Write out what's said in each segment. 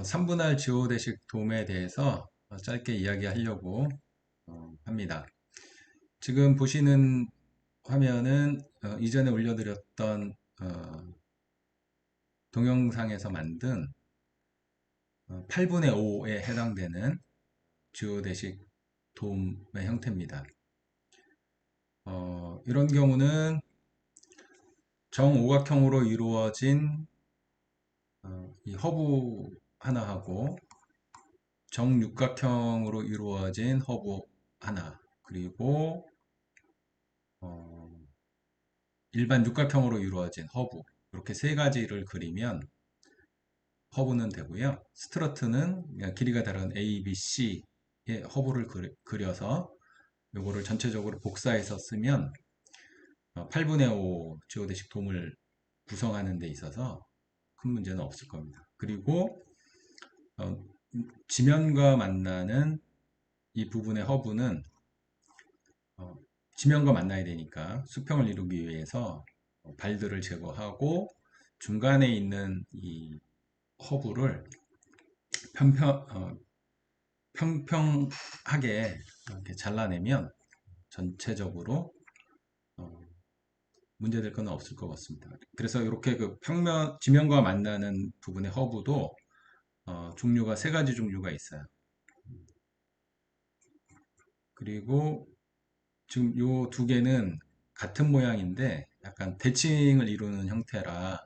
어, 3분할 지오대식 도움에 대해서 어, 짧게 이야기하려고 어, 합니다. 지금 보시는 화면은 어, 이전에 올려드렸던 어, 동영상에서 만든 8분의 5에 해당되는 지오대식 도움의 형태입니다. 어, 이런 경우는 정오각형으로 이루어진 어, 이 허브 하나 하고 정육각형으로 이루어진 허브 하나 그리고 어, 일반 육각형으로 이루어진 허브 이렇게 세 가지를 그리면 허브는 되고요. 스트러트는 길이가 다른 A, B, C의 허브를 그려서 이거를 전체적으로 복사해서 쓰면 8분의 5 지오대식 돔을 구성하는 데 있어서 큰 문제는 없을 겁니다. 그리고 어, 지면과 만나는 이 부분의 허브는 어, 지면과 만나야 되니까 수평을 이루기 위해서 발들을 제거하고 중간에 있는 이 허브를 평평, 어, 평평하게 이렇게 잘라내면 전체적으로 어, 문제될 건 없을 것 같습니다. 그래서 이렇게 그 평면, 지면과 만나는 부분의 허브도 어, 종류가 세 가지 종류가 있어요. 그리고 지금 요 두 개는 같은 모양인데 약간 대칭을 이루는 형태라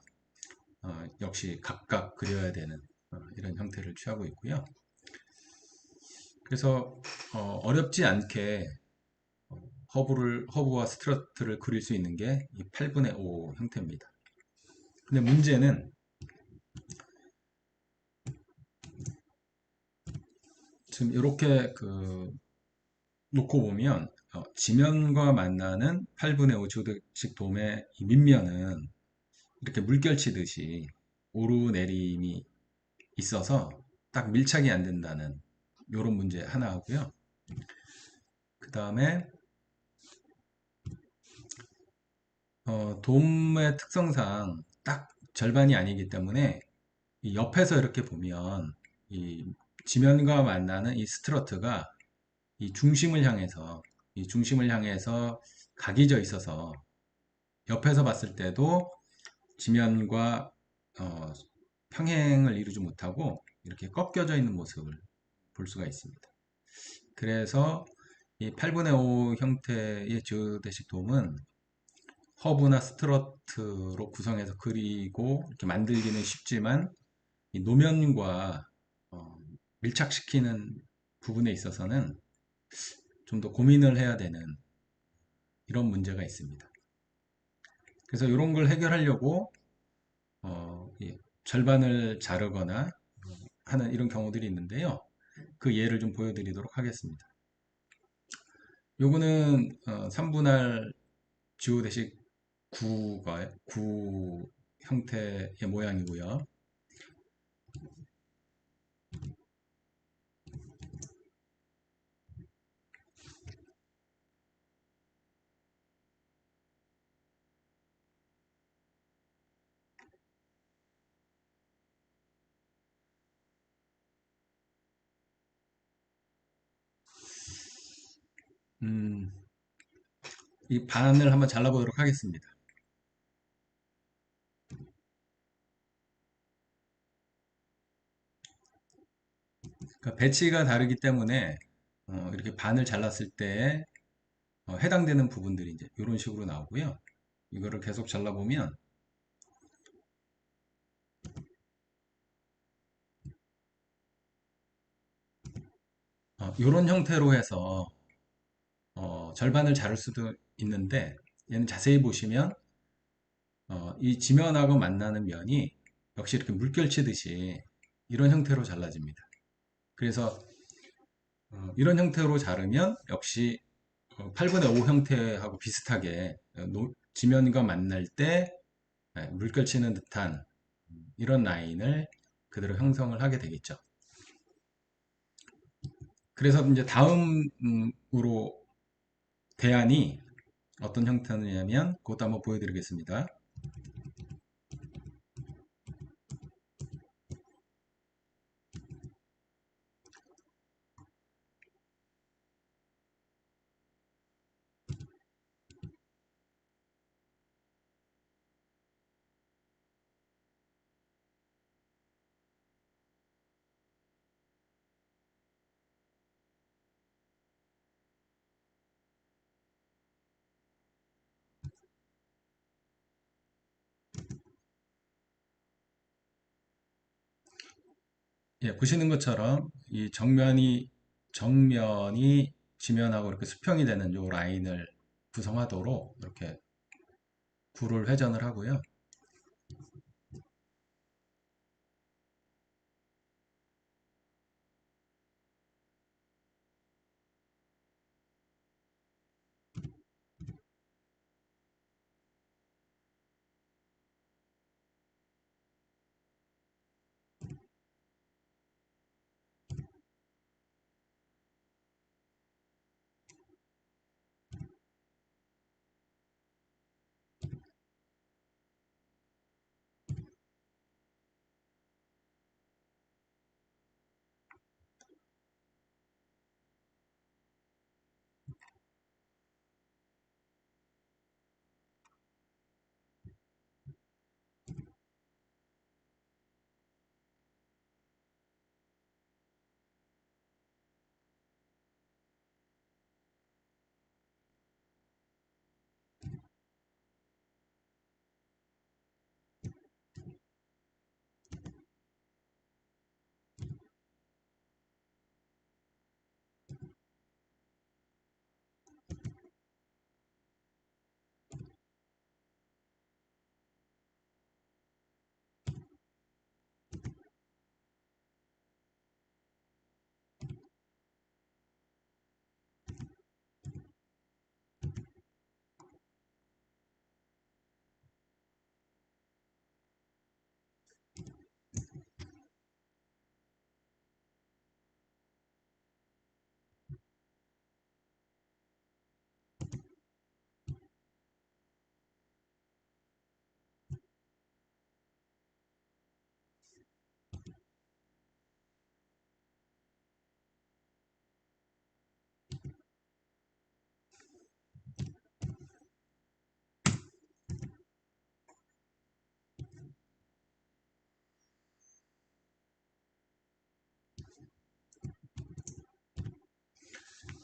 어, 역시 각각 그려야 되는 어, 이런 형태를 취하고 있고요. 그래서 어, 렵지 않게 허브를, 허브와 스트러트를 그릴 수 있는 게이 8분의 5 형태입니다. 근데 문제는 지금 이렇게 그 놓고 보면 어, 지면과 만나는 8분의 5 조득식 돔의 밑면은 이렇게 물결치듯이 오르내림이 있어서 딱 밀착이 안 된다는 이런 문제 하나 하고요. 그 다음에 어, 돔의 특성상 딱 절반이 아니기 때문에 옆에서 이렇게 보면 이 지면과 만나는 이 스트러트가 이 중심을 향해서 이 중심을 향해서 각이 져 있어서 옆에서 봤을 때도 지면과 어, 평행을 이루지 못하고 이렇게 꺾여져 있는 모습을 볼 수가 있습니다. 그래서 이 8분의 5 형태의 지오대식 돔은 허브나 스트러트로 구성해서 그리고 이렇게 만들기는 쉽지만 이 노면과 어, 밀착시키는 부분에 있어서는 좀 더 고민을 해야 되는 이런 문제가 있습니다. 그래서 이런 걸 해결하려고 어, 예, 절반을 자르거나 하는 이런 경우들이 있는데요. 그 예를 좀 보여드리도록 하겠습니다. 요거는 어, 3분할 지오대식 9가 9 형태의 모양이고요. 음, 이 반을 한번 잘라보도록 하겠습니다. 그러니까 배치가 다르기 때문에 어, 이렇게 반을 잘랐을 때 어, 해당되는 부분들이 이제 이런 식으로 나오고요. 이거를 계속 잘라보면 어, 이런 형태로 해서 어, 절반을 자를 수도 있는데 얘는 자세히 보시면 어, 이 지면하고 만나는 면이 역시 이렇게 물결치듯이 이런 형태로 잘라집니다. 그래서 어, 이런 형태로 자르면 역시 8분의 어, 5 형태하고 비슷하게 어, 지면과 만날 때 네, 물결치는 듯한 이런 라인을 그대로 형성을 하게 되겠죠. 그래서 이제 다음으로 대안이 어떤 형태냐면 그것도 한번 보여드리겠습니다. 예, 보시는 것처럼 이 정면이 정면이 지면하고 이렇게 수평이 되는 요 라인을 구성하도록 이렇게 굴을 회전을 하고요.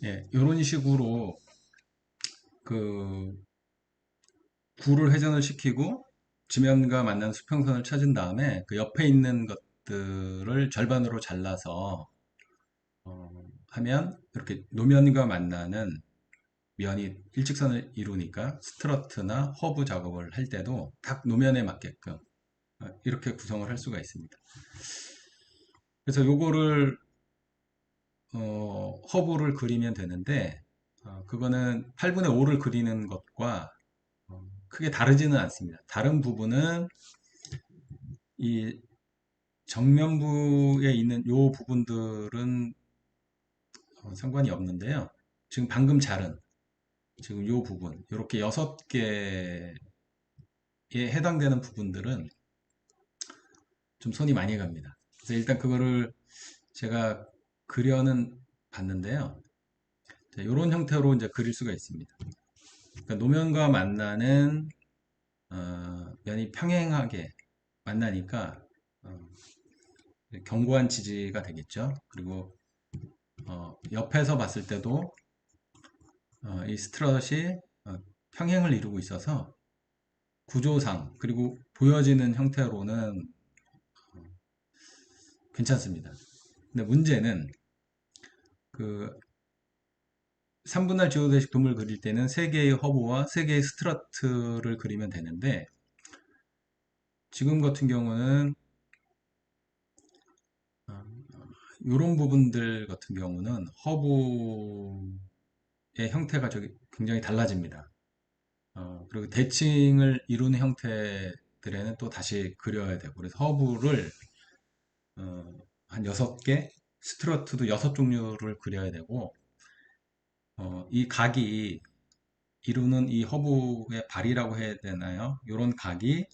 예, 이런 식으로 그 굴을 회전을 시키고 지면과 만난 수평선을 찾은 다음에 그 옆에 있는 것들을 절반으로 잘라서 어, 하면 이렇게 노면과 만나는 면이 일직선을 이루니까 스트러트나 허브 작업을 할 때도 딱 노면에 맞게끔 어, 이렇게 구성을 할 수가 있습니다. 그래서 요거를 어, 허브를 그리면 되는데 어, 그거는 8분의 5를 그리는 것과 어, 크게 다르지는 않습니다. 다른 부분은 이 정면부에 있는 요 부분들은 어, 상관이 없는데요. 지금 방금 자른 지금 요 부분 이렇게 여섯 개에 해당되는 부분들은 좀 손이 많이 갑니다. 그래서 일단 그거를 제가 그려는 봤는데요. 이런 형태로 이제 그릴 수가 있습니다. 그러니까 노면과 만나는 어, 면이 평행하게 만나니까 어, 견고한 지지가 되겠죠. 그리고 어, 옆에서 봤을 때도 어, 이 스트럿이 어, 평행을 이루고 있어서 구조상 그리고 보여지는 형태로는 어, 괜찮습니다. 근데 문제는 그 3분할 지오대식 돔을 그릴 때는 3개의 허브와 3개의 스트러트를 그리면 되는데 지금 같은 경우는 이런 어, 부분들 같은 경우는 허브의 형태가 저기 굉장히 달라집니다. 어, 그리고 대칭을 이루는 형태들에는 또 다시 그려야 되고 그래서 허브를 어, 한 6개 스트러트도 6종류를 그려야 되고 어, 이 각이 이루는 이 허브의 발이라고 해야 되나요? 이런 각이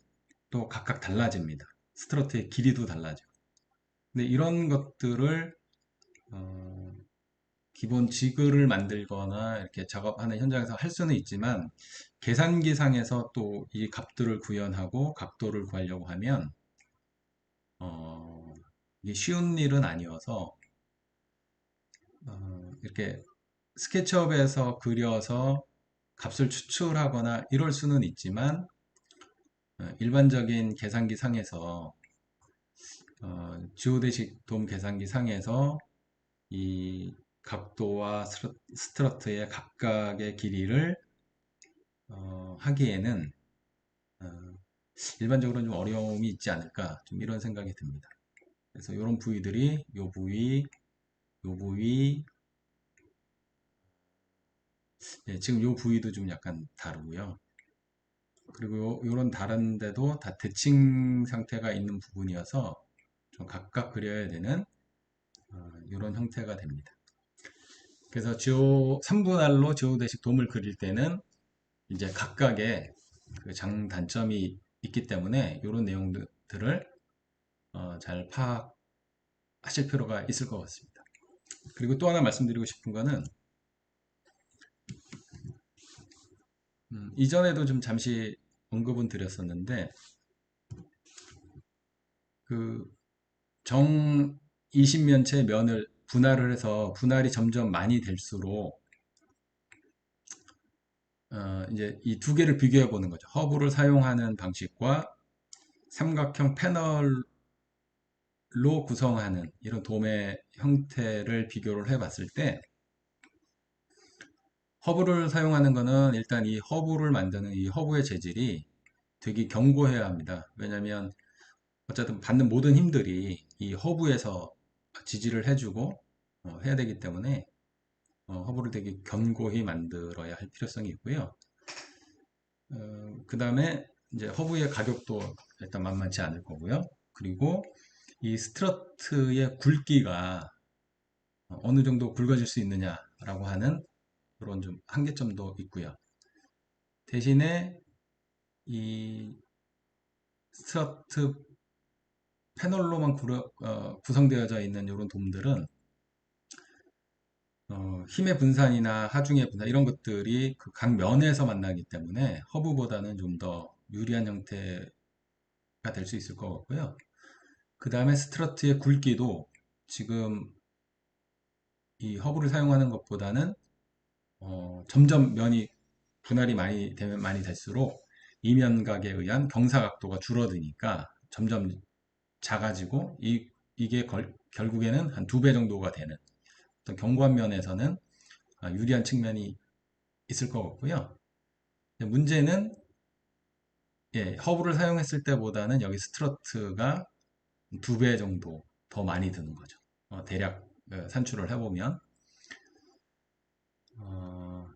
또 각각 달라집니다. 스트러트의 길이도 달라져. 근데 이런 것들을 어, 기본 지그를 만들거나 이렇게 작업하는 현장에서 할 수는 있지만 계산기상에서 또 이 값들을 구현하고 각도를 구하려고 하면 어, 이게 쉬운 일은 아니어서 어, 이렇게 스케치업에서 그려서 값을 추출하거나 이럴 수는 있지만 어, 일반적인 계산기 상에서 어, 지오대식 돔 계산기 상에서 이 각도와 스트러- 스트러트의 각각의 길이를 어, 하기에는 어, 일반적으로 좀 어려움이 있지 않을까 좀 이런 생각이 듭니다. 그래서 이런 부위들이 요 부위, 요 부위, 예, 지금 요 부위도 좀 약간 다르고요. 그리고 요 런 다른데도 다 대칭 상태가 있는 부분이어서 좀 각각 그려야 되는 이런 형태가 됩니다. 그래서 지오 3분할로 지오대식 돔을 그릴 때는 이제 각각의 그 장단점이 있기 때문에 이런 내용들을 어, 잘 파악하실 필요가 있을 것 같습니다. 그리고 또 하나 말씀드리고 싶은 거는 음, 이전에도 좀 잠시 언급은 드렸었는데 그 정 20면체 면을 분할을 해서 분할이 점점 많이 될수록 어, 이제 이 두 개를 비교해 보는 거죠. 허브를 사용하는 방식과 삼각형 패널 로 구성하는 이런 돔의 형태를 비교를 해 봤을 때 허브를 사용하는 것은 일단 이 허브를 만드는 이 허브의 재질이 되게 견고해야 합니다. 왜냐하면 어쨌든 받는 모든 힘들이 이 허브에서 지지를 해주고 어, 해야 되기 때문에 어, 허브를 되게 견고히 만들어야 할 필요성이 있고요. 어, 그 다음에 이제 허브의 가격도 일단 만만치 않을 거고요. 그리고 이 스트러트의 굵기가 어느 정도 굵어질 수 있느냐라고 하는 그런 좀 한계점도 있고요. 대신에 이 스트러트 패널로만 구려, 어, 구성되어져 있는 이런 돔들은 어, 힘의 분산이나 하중의 분산 이런 것들이 그 각 면에서 만나기 때문에 허브보다는 좀 더 유리한 형태가 될 수 있을 것 같고요. 그 다음에 스트러트의 굵기도 지금 이 허브를 사용하는 것보다는 어, 점점 면이 분할이 많이 되면 많이 될수록 이면각에 의한 경사각도가 줄어드니까 점점 작아지고 이, 이게 걸, 결국에는 한 두 배 정도가 되는 어떤 견고한 면에서는 아, 유리한 측면이 있을 것 같고요. 문제는 예, 허브를 사용했을 때보다는 여기 스트러트가 두 배 정도 더 많이 드는 거죠. 어, 대략 어, 산출을 해보면 어,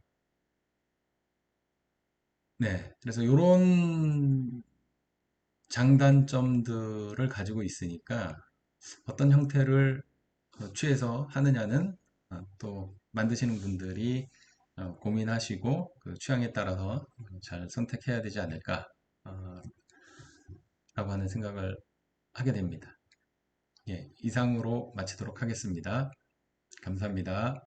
네, 그래서 이런 장단점들을 가지고 있으니까 어떤 형태를 어, 취해서 하느냐는 어, 또 만드시는 분들이 어, 고민하시고 그 취향에 따라서 잘 선택해야 되지 않을까 라고 하는 생각을 하게 됩니다. 예, 이상으로 마치도록 하겠습니다. 감사합니다.